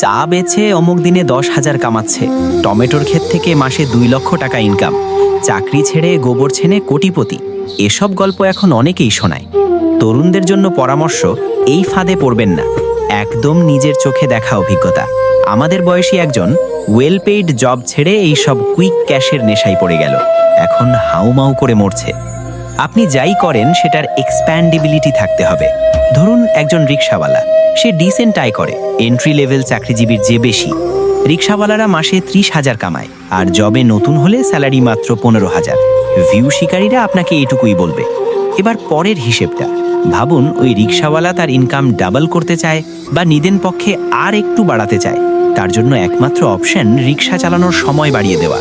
চা বেছে অমুক দিনে দশ হাজার কামাচ্ছে। টমেটোর ক্ষেত থেকে মাসে দুই লক্ষ টাকা ইনকাম চাকরি ছেড়ে গোবর ছেনে কোটিপতি। এসব গল্প এখন অনেকেই শোনায়। তরুণদের জন্য পরামর্শ, এই ফাঁদে পড়বেন না। একদম নিজের চোখে দেখা অভিজ্ঞতা। আমাদের বয়সী একজন ওয়েল পেইড জব ছেড়ে এই সব কুইক ক্যাশের নেশায় পড়ে গেল। এখন হাউমাউ করে মরছে। আপনি যাই করেন, সেটার এক্সপ্যান্ডেবিলিটি থাকতে হবে। ধরুন একজন রিক্সাওয়ালা সে ডিসেন্ট আয় করে এন্ট্রি লেভেল চাকরিজীবীর যে বেশি। রিক্সাওয়ালারা মাসে ত্রিশ হাজার কামায়, আর জবে নতুন হলে স্যালারি মাত্র পনেরো হাজার। ভিউ শিকারীরা আপনাকে এটুকুই বলবে। এবার পরের হিসেবটা। ভাবুন ওই রিক্সাওয়ালা তার ইনকাম ডাবল করতে চায়, বা নিদেন পক্ষে আর একটু বাড়াতে চায়। তার জন্য একমাত্র অপশন রিক্সা চালানোর সময় বাড়িয়ে দেওয়া।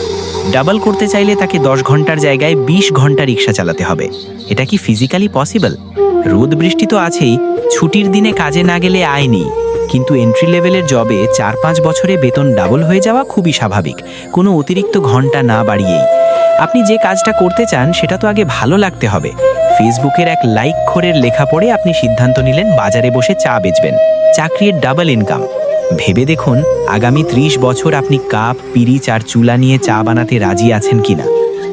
ডাবল করতে চাইলে তাকে দশ ঘণ্টার জায়গায় বিশ ঘণ্টা রিক্সা চালাতে হবে। এটা কি ফিজিক্যালি পসিবল রোদ বৃষ্টি তো আছেই, ছুটির দিনে কাজে না গেলে আয় নেই। কিন্তু এন্ট্রি লেভেলের জবে চার পাঁচ বছরে বেতন ডাবল হয়ে যাওয়া খুবই স্বাভাবিক। কোনো অতিরিক্ত ঘণ্টা না বাড়িয়েই। আপনি যে কাজটা করতে চান, সেটা তো আগে ভালো লাগতে হবে। ফেসবুকের এক লাইক খোরের লেখা পড়ে আপনি সিদ্ধান্ত নিলেন, বাজারে বসে চা বেচবেন। চাকরির ডাবল ইনকাম ভেবে দেখুন আগামী ত্রিশ বছর আপনি কাপ, পিরিচ আর চুলা নিয়ে চা বানাতে রাজি আছেন কিনা।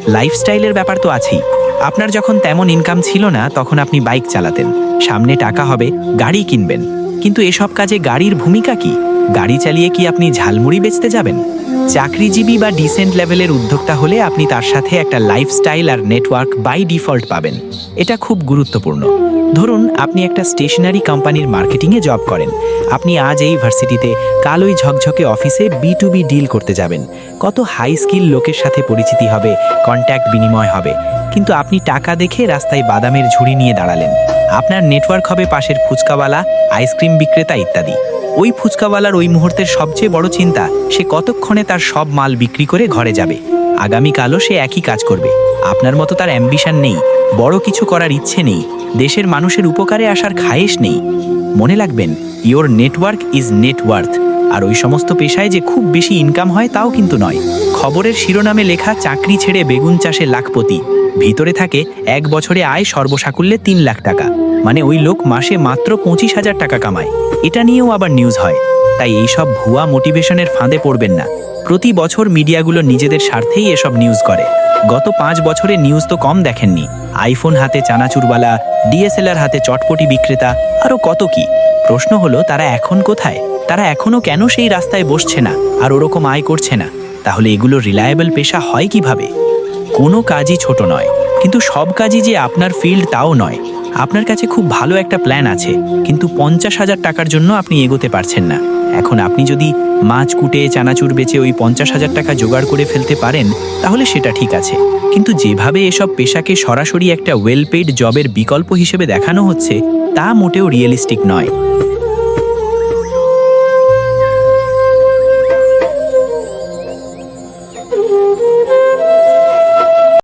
লাইফস্টাইলের ব্যাপার তো আছেই। আপনার যখন তেমন ইনকাম ছিল না, তখন আপনি বাইক চালাতেন। সামনে টাকা হবে, গাড়ি কিনবেন। কিন্তু এসব কাজে গাড়ির ভূমিকা কি? গাড়ি চালিয়ে কি আপনি ঝালমুড়ি বেচতে যাবেন? চাকরিজীবী বা ডিসেন্ট লেভেলের উদ্যোক্তা হলে আপনি তার সাথে একটা লাইফস্টাইল আর নেটওয়ার্ক বাই ডিফল্ট পাবেন। এটা খুব গুরুত্বপূর্ণ। ধরুন, আপনি একটা স্টেশনারি কোম্পানির মার্কেটিংয়ে জব করেন। আপনি আজ এই ভার্সিটিতে কালোই ঝকঝকে অফিসে বি টু বি ডিল করতে যাবেন। কত হাই স্কিল লোকের সাথে পরিচিতি হবে কন্ট্যাক্ট বিনিময় হবে। কিন্তু আপনি টাকা দেখে রাস্তায় বাদামের ঝুড়ি নিয়ে দাঁড়ালেন। আপনার নেটওয়ার্ক হবে পাশের ফুচকাওয়ালা আইসক্রিম বিক্রেতা ইত্যাদি। ওই ফুচকাওয়ালার ওই মুহূর্তের সবচেয়ে বড় চিন্তা, সে কতক্ষণে তার সব মাল বিক্রি করে ঘরে যাবে। আগামীকালও সে একই কাজ করবে। আপনার মতো তার অ্যাম্বিশন নেই, বড় কিছু করার ইচ্ছে নেই, দেশের মানুষের উপকারে আসার খায়েশ নেই। মনে রাখবেন, your network is net worth আর ওই সমস্ত পেশায় যে খুব বেশি ইনকাম হয় তাও কিন্তু নয়। খবরের শিরোনামে লেখা চাকরি ছেড়ে বেগুন চাষে লাখপতি, ভিতরে থাকে এক বছরে আয় সর্বসাকুল্যে তিন লাখ টাকা। মানে ওই লোক মাসে মাত্র পঁচিশ হাজার টাকা কামায়। এটা নিয়েও আবার নিউজ হয়। তাই এইসব ভুয়া মোটিভেশনের ফাঁদে পড়বেন না। প্রতি বছর মিডিয়াগুলো নিজেদের স্বার্থেই এসব নিউজ করে। গত পাঁচ বছরে নিউজ তো কম দেখেননি। আইফোন হাতে চানাচুরবালা ডিএসএলআর হাতে চটপটি বিক্রেতা আরও কত কি? প্রশ্ন হলো, তারা এখন কোথায়? তারা এখনও কেন সেই রাস্তায় বসছে না? আর ওরকম আয় করছে না? তাহলে এগুলো রিলায়েবল পেশা হয় কীভাবে? কোনো কাজই ছোট নয়। কিন্তু সব কাজই যে আপনার ফিল্ড তাও নয়। আপনার কাছে খুব ভালো একটা প্ল্যান আছে, কিন্তু পঞ্চাশ হাজার টাকার জন্য আপনি এগোতে পারছেন না। এখন আপনি যদি মাছ কুটে, চানাচুর বেচে ওই পঞ্চাশ হাজার টাকা জোগাড় করে ফেলতে পারেন, তাহলে সেটা ঠিক আছে। কিন্তু যেভাবে এসব পেশাকে সরাসরি একটা ওয়েল পেইড জবের বিকল্প হিসেবে দেখানো হচ্ছে, তা মোটেও রিয়েলিস্টিক নয়।